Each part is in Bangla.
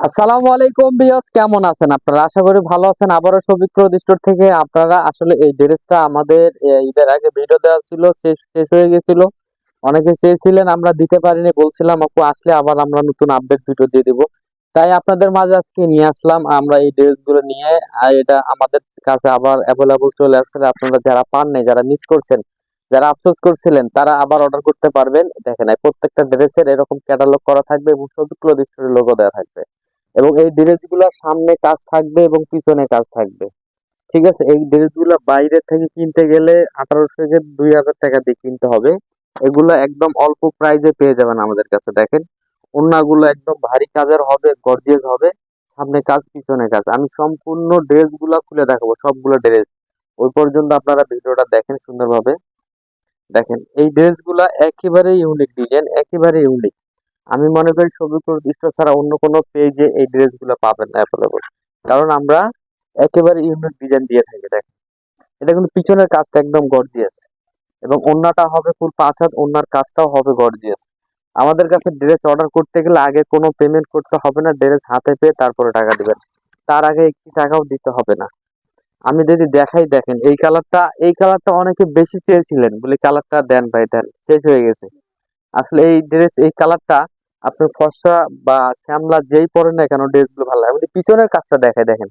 আসসালামু আলাইকুম বিয়স কেমন আছেন আপনারা? আশা করি ভালো আছেন। আবারও সবিক্র স্টোর থেকে আপনারা আসলে এই ড্রেসটা আমাদের ঈদের আগে ভিডিও দেওয়া ছিল, শেষ শেষ হয়ে গেছিল। অনেকে চেয়েছিলেন আমরা দিতে পারিনি, বলছিলাম, আপু, আসলে আবার আমরা নতুন আপডেট ভিডিও দিয়ে দিব। তাই আপনাদের মাঝে আজকে নিয়ে আসলাম আমরা এই ড্রেসগুলো নিয়ে, আর এটা আমাদের কাছে আবার অ্যাভেলেবল চলে আসছে। আপনারা যারা পান নাই, যারা মিস করছেন, যারা আফসোস করছিলেন, তারা আবার অর্ডার করতে পারবেন। দেখেন প্রত্যেকটা ড্রেসের এরকম ক্যাটালগ করা থাকবে এবং সবিক্র স্টোরের লোগো দেওয়া থাকবে। এবং এই ড্রেসগুলোর সামনে কাজ থাকবে এবং পিছনে কাজ থাকবে। ঠিক আছে? এই ড্রেসগুলো বাইরে থেকে কিনতে গেলে আঠারোশো থেকে দুই হাজার টাকা দিয়ে কিনতে হবে। এগুলো একদম অল্প প্রাইজে পেয়ে যাবেন আমাদের কাছে, দেখেন। ওড়নাগুলো একদম ভারী কাজের হবে গর্জিয়াস হবে। সামনে কাজ, পিছনে কাজ। আমি সম্পূর্ণ ড্রেসগুলো খুলে দেখাবো, সবগুলো ড্রেস ওই পর্যন্ত আপনারা ভিডিওটা দেখেন সুন্দরভাবে। দেখেন, এই ড্রেসগুলো একেবারে ইউনিক ডিজাইন একেবারে ইউনিক আমি মনে করি সবিকুর স্টোর ছাড়া অন্য কোনো পেজে এই ড্রেসগুলো পাবেন না অ্যাভেলেবল কারণ আমরা একেবারে ইউনিক ডিজাইন দিয়ে থাকি, দেখেন। এটা কিন্তু পিছনের কাজটা একদম গর্জিয়াস এবং ওন্নাটা হবে ফুল পাঁচ হাত, ওন্নার কাজটাও হবে গর্জিয়াস আমাদের কাছে ড্রেস অর্ডার করতে গেলে আগে কোনো পেমেন্ট করতে হবে না ড্রেস হাতে পেয়ে তারপরে টাকা দিবেন। তার আগে একটি টাকাও দিতে হবে না। আমি যদি দেখাই, দেখেন, এই কালারটা এই কালারটা অনেকে বেশি চেয়েছিলেন বলে কালারটা দেন ভাই, দেন, শেষ হয়ে গেছে। আসলে এই ড্রেস এই কালারটা আপনার ফর্সা বা শ্যামলা যেই পরেন না কেন ড্রেসগুলো ভালো লাগে। পিছনের কাজটা দেখায় দেখেন।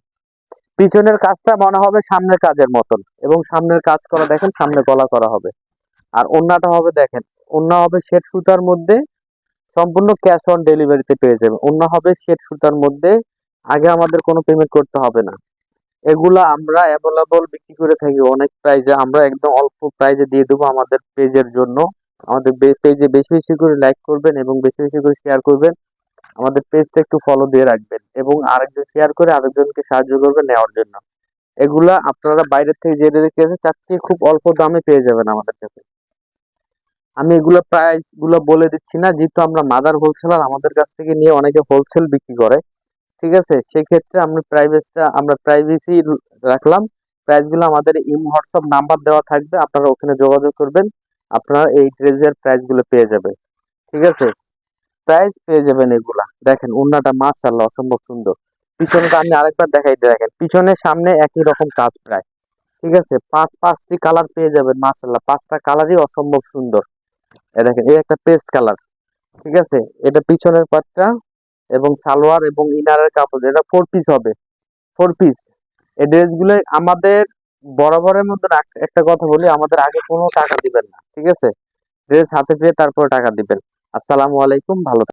পিছনের কাজটা মনে হবে সামনের কাজের মতন এবং সামনের কাজ করা, দেখেন, সামনে গলা করা হবে। আর ওন্নাটা হবে, দেখেন, ওন্না হবে শেড সুতার মধ্যে সম্পূর্ণ ক্যাশ অন ডেলিভারিতে পেয়ে যাবেন। ওন্না হবে শেড সুতার মধ্যে, আগে আমাদের কোনো পেমেন্ট করতে হবে না। এগুলা আমরা অ্যাভেলেবল বিক্রি করে থাকি। অনেক প্রাইজে আমরা একদম অল্প প্রাইজে দিয়ে দেবো আমাদের পেজের জন্য। আমাদের পেজে বেশি বেশি করে লাইক করবেন এবং বেশি বেশি করে শেয়ার করবেন। আমাদের পেজটা একটু ফলো দিয়ে রাখবেন এবং আরেকজন শেয়ার করে আরেকজনকে সাহায্য করবেন নেওয়ার জন্য। এগুলা আপনারা বাইরের থেকে যে রেখেছে তার চেয়ে খুব অল্প দামে পেয়ে যাবেন আমাদের কাছে। আমি এগুলো প্রাইসগুলো বলে দিচ্ছি না, যেহেতু আমরা মাদার হোলসেলার আমাদের কাছ থেকে নিয়ে অনেকে হোলসেল বিক্রি করে। ঠিক আছে? সেক্ষেত্রে আমরা প্রাইভেসটা আমরা প্রাইভেসি রাখলাম। প্রাইসগুলো আমাদের ইম হোয়াটসঅ্যাপ নাম্বার দেওয়া থাকবে, আপনারা ওখানে যোগাযোগ করবেন। আপনারা এই ড্রেসের প্রাইসগুলো পেয়ে যাবেন। ঠিক আছে? প্রাইস পেয়ে যাবেন এগুলা। দেখেন উন্নাটা মাশাআল্লাহ অসম্ভব সুন্দর। পিছনটা আমি আরেকবার দেখাই দেখেন। পিছনে সামনে একই রকম কাজ প্রায়। ঠিক আছে? পাঁচ, পাঁচটি কালার পেয়ে যাবেন মাশাআল্লাহ। পাঁচটা কালারই অসম্ভব সুন্দর। এ দেখেন, এই একটা পেস্ট কালার ঠিক আছে? এটা পিছনের পাটটা এবং সালোয়ার এবং ইনারের কাপড়। এটা ফোর পিস হবে। ফোর পিস এই ড্রেসগুলো আমাদের বরাবরের মধ্যে এক- একটা কথা বলি, আমাদের আগে কোনো টাকা দিবেন না, ঠিক আছে ড্রেস হাতে পেয়ে তারপর টাকা দিবেন আসসালামু আলাইকুম, ভালো।